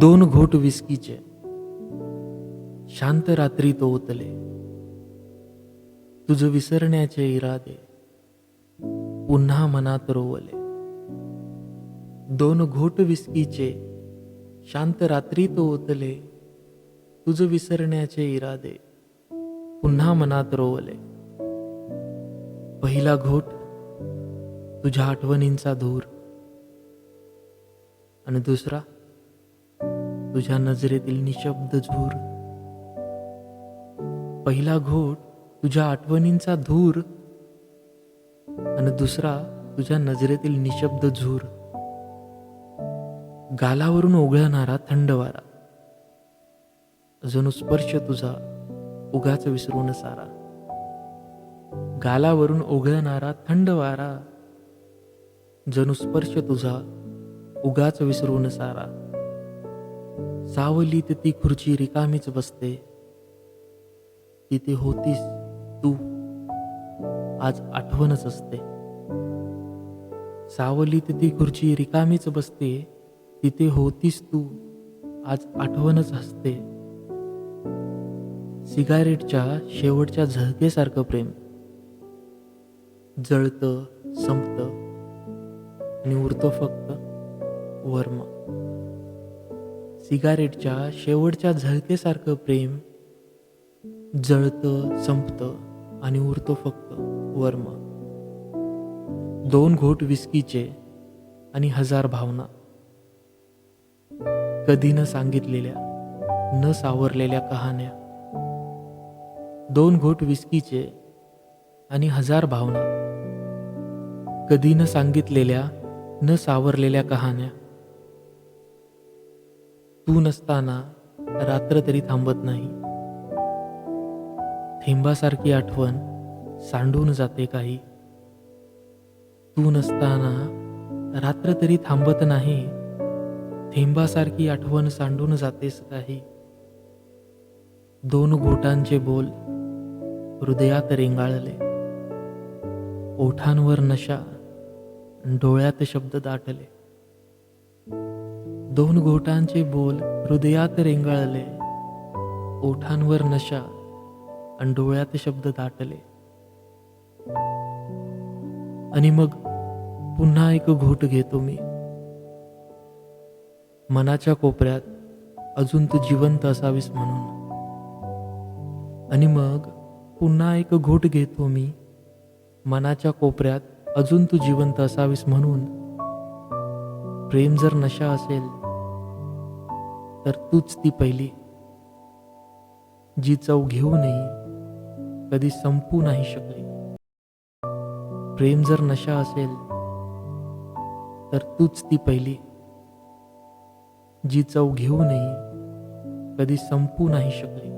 दोन घोट विस्कीचे. शांत रात्री तो ओतले तुझ विसरण्याचे इरादे. पुन्हा मनात रोवले. दोन घोट विस्कीचे. शांत रात्री तो ओतले तुझ विसरण्याचे इरादे. पुन्हा मनात रोवले. पहिला घोट तुझ्या आठवणींचा धूर. आणि दुसरा? तुझ्या नजरेतील निशब्द झूर. पहिला घोट तुझ्या आठवणींचा धूर आणि दुसरा तुझ्या नजरेतील निशब्द झूर. गालावरून ओघळणारा थंड वारा. जणू स्पर्श तुझा उगाच विसरून सारा गालावरून ओघळणारा थंड वारा. जणू स्पर्श तुझा उगाच विसरून सारा सावलीत ती खुर्ची रिकामीच बसते. तिथे होतीस तू. आज आठवणच असते. सावलीत ती खुर्ची रिकामीच बसते. तिथे होतीस तू. आज आठवणच असते सिगारेटच्या शेवटच्या झळकेसारखं प्रेम. जळतं संपतं. आणि फक्त वर्म. सिगारेटच्या शेवटच्या झळकेसारखं प्रेम जळतं संपतं आणि उरतो फक्त वर्म. दोन घोट विस्कीचे आणि हजार भावना. कधी न सांगितलेल्या न सावरलेल्या कहाण्या. दोन घोट विस्कीचे आणि हजार भावना. कधी न सांगितलेल्या न सावरलेल्या कहाण्या. तू नसताना रात्र तरी थांबत नाही. थेंबासारखी आठवण सांडून जाते काही. तू नसताना रात्र तरी थांबत नाही. थेंबासारखी आठवण सांडून जातेस काही. दोन घोटांचे बोल हृदयात रेंगाळले. ओठांवर नशा डोळ्यात शब्द दाटले. दोन घोटांचे बोल हृदयात रेंगाळले. ओठांवर नशा आणि डोळ्यात शब्द दाटले. आणि मग पुन्हा एक घोट घेतो मी. मनाच्या कोपऱ्यात अजून तू जिवंत असावीस म्हणून. आणि मग पुन्हा एक घोट घेतो मी. मनाच्या कोपऱ्यात अजून तू जिवंत असावीस म्हणून. प्रेम जर नशा असेल तर तूच ती पहिली. जी चव घेऊनही कधी संपू नाही शकली. प्रेम जर नशा असेल तर तूच ती पहिली. जी चव घेऊनही कधी संपू नाही शकली.